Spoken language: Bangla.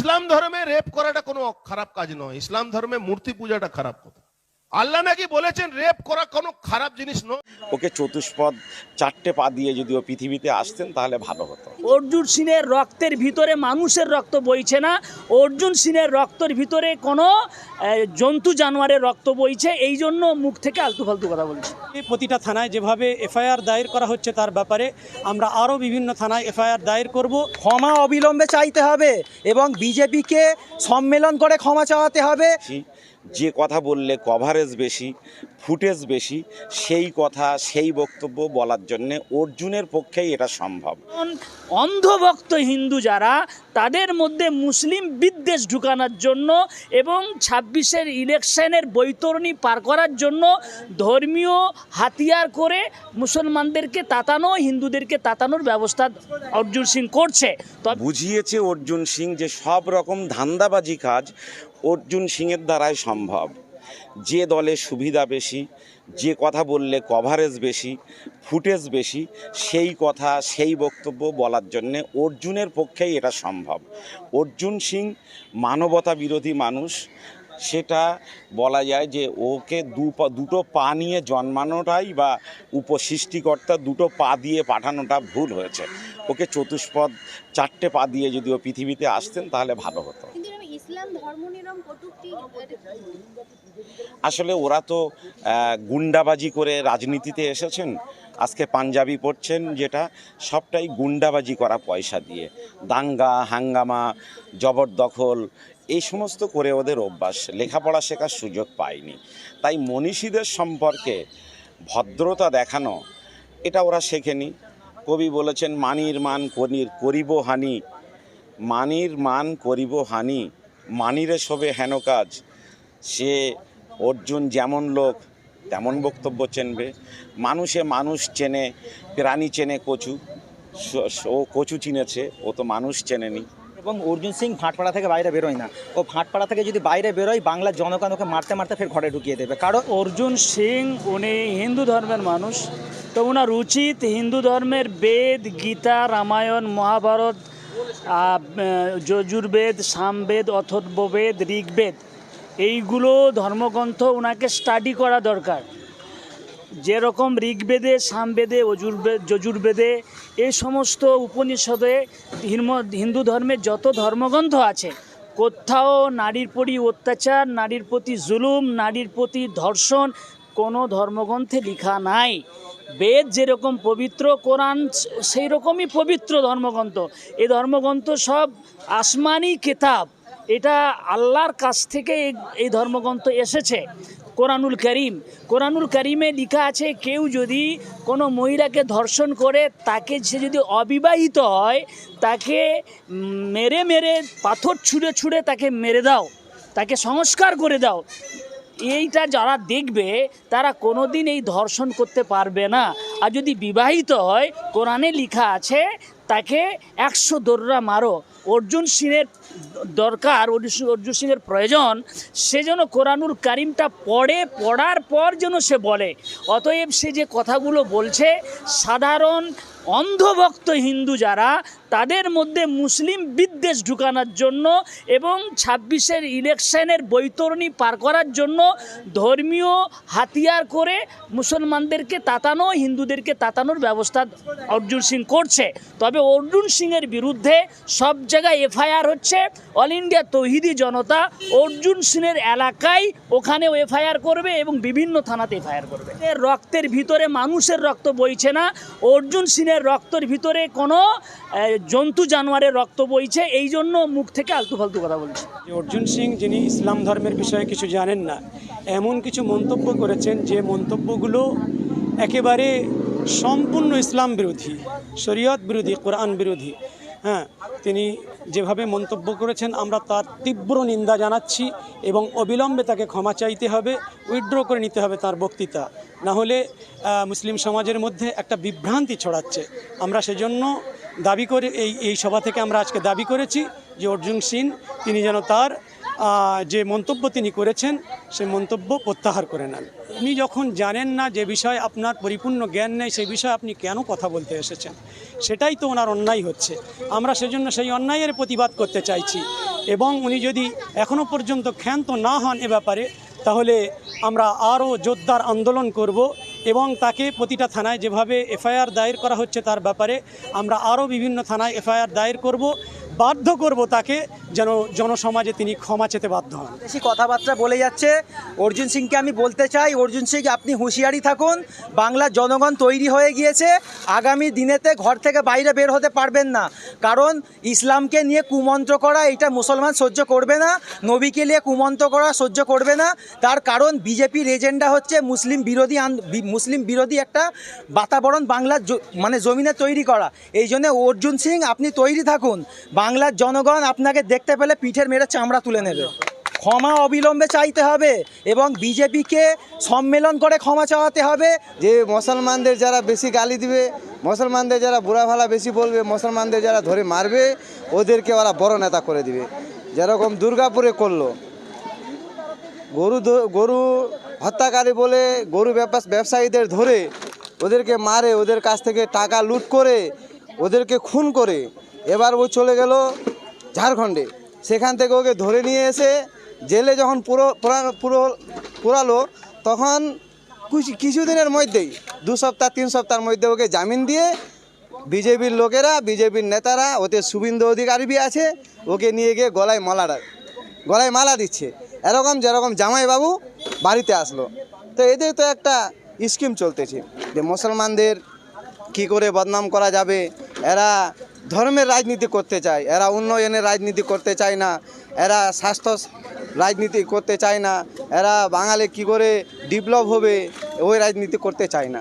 ইসলাম ধর্মে রেপ করাটা কোনো খারাপ কাজ নয়। ইসলাম ধর্মে মূর্তি পূজাটা খারাপ কথা। আল্লাহ নাকি বলেছেন রেপ করা কোনো খারাপ জিনিস নয় ওকে চতুষ্পদ চারটে পা দিয়ে যদি ও পৃথিবীতে আসতেন তাহলে ভালো হতো। অর্জুন সিনের রক্তের ভিতরে মানুষের রক্ত বইছে না। অর্জুন সিনের রক্তের ভিতরে কোনো জন্তু জানোয়ারের রক্ত বইছে। এই জন্য মুখ থেকে আলতু ফালতু কথা বলছে। এই প্রতিটা থানায় যেভাবে এফআইআর দায়ের করা হচ্ছে তার ব্যাপারে আমরা আরও বিভিন্ন থানায় এফআইআর দায়ের করব। ক্ষমা অবিলম্বে চাইতে হবে এবং বিজেপিকে সম্মেলন করে ক্ষমা চাওয়াতে হবে। যে কথা বললে কভারেজ বেশি ফুটেজ বেশি সেই কথা সেই বক্তব্য বলার জন্যে অর্জুনের পক্ষেই এটা সম্ভব। অন্ধভক্ত হিন্দু যারা তাদের মধ্যে মুসলিম বিদ্বেষ ঢুকানোর জন্য এবং ছাব্বিশের ইলেকশনের বৈতরণী পার করার জন্য ধর্মীয় হাতিয়ার করে মুসলমানদেরকে তাতানো হিন্দুদেরকে তাতানোর ব্যবস্থা অর্জুন সিং করছে। বুঝিয়েছে অর্জুন সিং যে সব রকম ধান্দাবাজি কাজ অর্জুন সিংয়ের দ্বারাই সম্ভব। যে দলে সুবিধা বেশি, যে কথা বললে কভারেজ বেশি ফুটেজ বেশি, সেই কথা, সেই বক্তব্য বলার জন্যে অর্জুনের পক্ষেই এটা সম্ভব। অর্জুন সিং মানবতা বিরোধী মানুষ, সেটা বলা যায় যে ওকে দু দুটো পা নিয়ে জন্মানোটাই বা উপসৃষ্টিকর্তা দুটো পা দিয়ে পাঠানোটা ভুল হয়েছে। ওকে চতুষ্পদ চারটে পা দিয়ে যদি ও পৃথিবীতে আসতেন তাহলে ভালো হতো। আসলে ওরা তো গুন্ডাবাজি করে রাজনীতিতে এসেছেন, আজকে পাঞ্জাবি পড়ছেন যেটা, সবটাই গুন্ডাবাজি করা পয়সা দিয়ে। দাঙ্গা, হাঙ্গামা, জবরদখল, এই সমস্ত করে ওদের অভ্যাস, লেখাপড়া শেখার সুযোগ পায়নি। তাই মনীষীদের সম্পর্কে ভদ্রতা দেখানো, এটা ওরা শেখেনি। কবি বলেছেন, মানির মান করিব হানি, মানির মান করিব হানি। মানিরে শোবে হেন কাজ। সে অর্জুন যেমন লোক, তেমন বক্তব্য চেনবে। মানুষে মানুষ চেনে, প্রাণী চেনে কচু। ও কচু চিনেছে, ও তো মানুষ চেনেনি। এবং অর্জুন সিং ভাটপাড়া থেকে বাইরে বেরোয় না। ও ভাটপাড়া থেকে যদি বাইরে বেরোয়, বাংলার জনগণ ওকে মারতে মারতে ফের ঘরে ঢুকিয়ে দেবে। কারণ অর্জুন সিং, উনি হিন্দু ধর্মের মানুষ। তো ওনার উচিত হিন্দু ধর্মের বেদ, গীতা, রামায়ণ, মহাভারত যজুর্বেদ, সামবেদ, অথর্ববেদ, ঋগ্বেদ, এইগুলো ধর্মগ্রন্থ ওনাকে স্টাডি করা দরকার। যেরকম ঋগ্বেদে, সামবেদে অজুর্বেদ যজুর্বেদে এই সমস্ত উপনিষদে হিন্দু ধর্মের যত ধর্মগ্রন্থ আছে, কোথাও নারীর প্রতি অত্যাচার, নারীর প্রতি জুলুম, নারীর প্রতি ধর্ষণ কোনো ধর্মগ্রন্থে লিখা নাই। বেদ যেরকম পবিত্র, কোরআন সেই রকমই পবিত্র ধর্মগ্রন্থ। এই ধর্মগ্রন্থ সব আসমানি কেতাব। এটা আল্লাহর কাছ থেকে এই- ধর্মগ্রন্থ এসেছে। কোরআনুল করিম। কোরআনুল করিমে লেখা আছে, কেউ যদি কোনো মহিলাকে ধর্ষণ করে, তাকে সে যদি অবিবাহিত হয়, তাকে মেরে মেরে পাথর ছুঁড়ে ছুঁড়ে তাকে মেরে দাও, তাকে সংস্কার করে দাও। এইটা যারা দেখবে, তারা কোনোদিন এই ধর্ষণ করতে পারবে না। আর যদি বিবাহিত হয়, কোরআনে লিখা আছে, তাকে একশো দোররা মারো। অর্জুন সিংয়ের দরকার, অর্জুন সিংয়ের প্রয়োজন, সে যেন কোরআনুল কারিমটা পড়ে, পড়ার পর যেন সে বলে। অতএব সে যে কথাগুলো বলছে, সাধারণ অন্ধভক্ত হিন্দু যারা, তাদের মধ্যে মুসলিম বিদ্বেষ ঢুকানোর জন্য এবং ছাব্বিশের ইলেকশনের বৈতরণী পার করার জন্য ধর্মীয় হাতিয়ার করে মুসলমানদেরকে তাতানো, হিন্দুদেরকে তাতানোর ব্যবস্থা অর্জুন সিং করছে। তবে অর্জুন সিংয়ের বিরুদ্ধে সব জায়গায় এফআইআর হচ্ছে। অল ইন্ডিয়া তৌহিদি জনতা অর্জুন সিংয়ের এলাকায় ওখানেও এফআইআর করবে এবং বিভিন্ন থানাতে এফআইআর করবে। রক্তের ভিতরে মানুষের রক্ত বইছে না। অর্জুন সিংয়ের রক্তের ভিতরে কোনো জন্তু জানোয়ারের রক্ত বইছে, এই জন্য মুখ থেকে আলতু ফালতু কথা বলছে। অর্জুন সিং, যিনি ইসলাম ধর্মের বিষয়ে কিছু জানেন না, এমন কিছু মন্তব্য করেছেন যে মন্তব্যগুলো একেবারে সম্পূর্ণ ইসলাম বিরোধী, শরীয়ত বিরোধী, কোরআন বিরোধী। হ্যাঁ তিনি যেভাবে মন্তব্য করেছেন, আমরা তার তীব্র নিন্দা জানাচ্ছি এবং অবিলম্বে তাকে ক্ষমা চাইতে হবে, উইথড্র করে নিতে হবে তার বক্তৃতা। না হলে মুসলিম সমাজের মধ্যে একটা বিভ্রান্তি ছড়াচ্ছে। আমরা সেজন্য দাবি করে এই এই সভা থেকে আমরা আজকে দাবি করেছি যে অর্জুন সিং তিনি যেন তার যে মন্তব্য তিনি করেছেন, সে মন্তব্য প্রত্যাহার করে নেন। আপনি যখন জানেন না যে বিষয়ে আপনার পরিপূর্ণ জ্ঞান নেই সেই বিষয়ে আপনি কেন কথা বলতে এসেছেন? সেটাই তো ওনার অন্যায় হচ্ছে। আমরা সেজন্য সেই অন্যায়ের প্রতিবাদ করতে চাইছি। এবং উনি যদি এখনও পর্যন্ত ক্ষান্ত না হন এ ব্যাপারে, তাহলে আমরা আরও জোরদার আন্দোলন করব এবং তাকে প্রতিটা থানায় যেভাবে এফআইআর দায়ের করা হচ্ছে তার ব্যাপারে আমরা আরও বিভিন্ন থানায় এফআইআর দায়ের করব। বাধ্য করব তাকে যেন জনসমাজে তিনি ক্ষমা চেতে বাধ্য হন। বেশি কথাবার্তা বলে যাচ্ছে। অর্জুন সিংকে আমি বলতে চাই, অর্জুন সিং, আপনি হুঁশিয়ারি থাকুন বাংলার জনগণ তৈরি হয়ে গিয়েছে। আগামী দিনেতে ঘর থেকে বাইরে বের হতে পারবেন না। কারণ ইসলামকে নিয়ে কুমন্ত্র করা, এটা মুসলমান সহ্য করবে না। নবীকে নিয়ে কুমন্ত্র করা সহ্য করবে না। তার কারণ বিজেপির এজেন্ডা হচ্ছে মুসলিম বিরোধী মুসলিম বিরোধী একটা বাতাবরণ বাংলার মানে জমিনে তৈরি করা। এই জন্য অর্জুন সিং, আপনি তৈরি থাকুন। বাংলার জনগণ আপনাকে দেখতে পেলে পিঠের মেরে চামড়া তুলে নেবে। ক্ষমা অবিলম্বে চাইতে হবে এবং বিজেপিকে সম্মেলন করে ক্ষমা চাওয়াতে হবে। যে মুসলমানদের যারা বেশি গালি দিবে, মুসলমানদের যারা বুড়া ভালা বেশি বলবে, মুসলমানদের যারা ধরে মারবে, ওদেরকে ওরা বড় নেতা করে দিবে। যেরকম দুর্গাপুরে করল। গরু গরু হত্যাকারী বলে গরু ব্যবসা, ব্যবসায়ীদের ধরে ওদেরকে মারে, ওদের কাছ থেকে টাকা লুট করে, ওদেরকে খুন করে। এবার ও চলে গেল ঝাড়খণ্ডে। সেখান থেকে ওকে ধরে নিয়ে এসে জেলে যখন পুরো পুরা- পুরো পুরালো, তখন কিছু কিছুদিনের মধ্যেই, দু সপ্তাহ, তিন সপ্তাহের মধ্যে ওকে জামিন দিয়ে বিজেপির লোকেরা, বিজেপির নেতারা, ওতে শুভেন্দু অধিকারী বি আছে, ওকে নিয়ে গিয়ে গলায় মালা গলায় মালা দিচ্ছে। এরকম যেরকম জামাইবাবু বাড়িতে আসলো। তো এদের তো একটা স্কিম চলতেছে যে মুসলমানদের কি করে বদনাম করা যাবে, এরা ধর্মের রাজনীতি করতে চায়। এরা উন্নয়নের রাজনীতি করতে চায় না। এরা স্বাস্থ্য রাজনীতি করতে চায় না। এরা বাঙালি কি করে ডেভেলপ হবে, ওই রাজনীতি করতে চায় না।